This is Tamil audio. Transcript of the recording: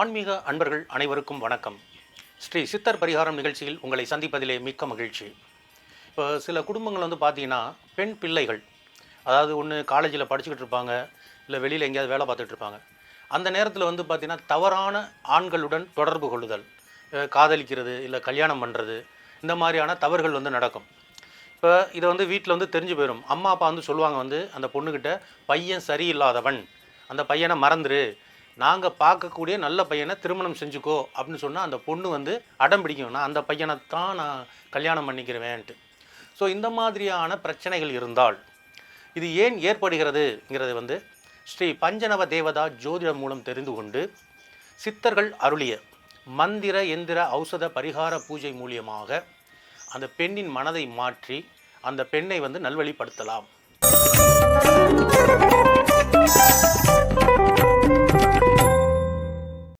ஆன்மீக அன்பர்கள் அனைவருக்கும் வணக்கம். ஸ்ரீ சித்தர் பரிகாரம் நிகழ்ச்சியில் உங்களை சந்திப்பதிலே மிக்க மகிழ்ச்சி. இப்போ சில குடும்பங்கள் வந்து பார்த்தீங்கன்னா பெண் பிள்ளைகள் அதாவது ஒன்று காலேஜில் படிச்சுக்கிட்டு இருப்பாங்க இல்லை வெளியில் எங்கேயாவது வேலை பார்த்துட்டு இருப்பாங்க. அந்த நேரத்தில் வந்து பார்த்திங்கன்னா தவறான ஆண்களுடன் தொடர்பு கொள்ளுதல் காதலிக்கிறது இல்லை கல்யாணம் பண்ணுறது இந்த மாதிரியான தவறுகள் வந்து நடக்கும். இப்போ இதை வந்து வீட்டில் வந்து தெரிஞ்சு போயிடும் அம்மா அப்பா வந்து சொல்லுவாங்க வந்து அந்த பொண்ணுக்கிட்ட பையன் சரியில்லாதவன். அந்த பையனை மறந்துரு. நாங்கள் பார்க்கக்கூடிய நல்ல பையனை திருமணம் செஞ்சுக்கோ அப்படின்னு சொன்னால் அந்த பொண்ணு வந்து அடம் பிடிக்கும் நான் அந்த பையனை தான் நான் கல்யாணம் பண்ணிக்கிறவேன்ட்டு. ஸோ இந்த மாதிரியான பிரச்சனைகள் இருந்தால் இது ஏன் ஏற்படுகிறதுங்கிறது வந்து ஸ்ரீ பஞ்சநவ தேவதா ஜோதிடம் மூலம் தெரிந்து கொண்டு சித்தர்கள் அருளிய மந்திர எந்திர ஔஷத பரிகார பூஜை மூலியமாக அந்த பெண்ணின் மனதை மாற்றி அந்த பெண்ணை வந்து நல்வழிப்படுத்தலாம்.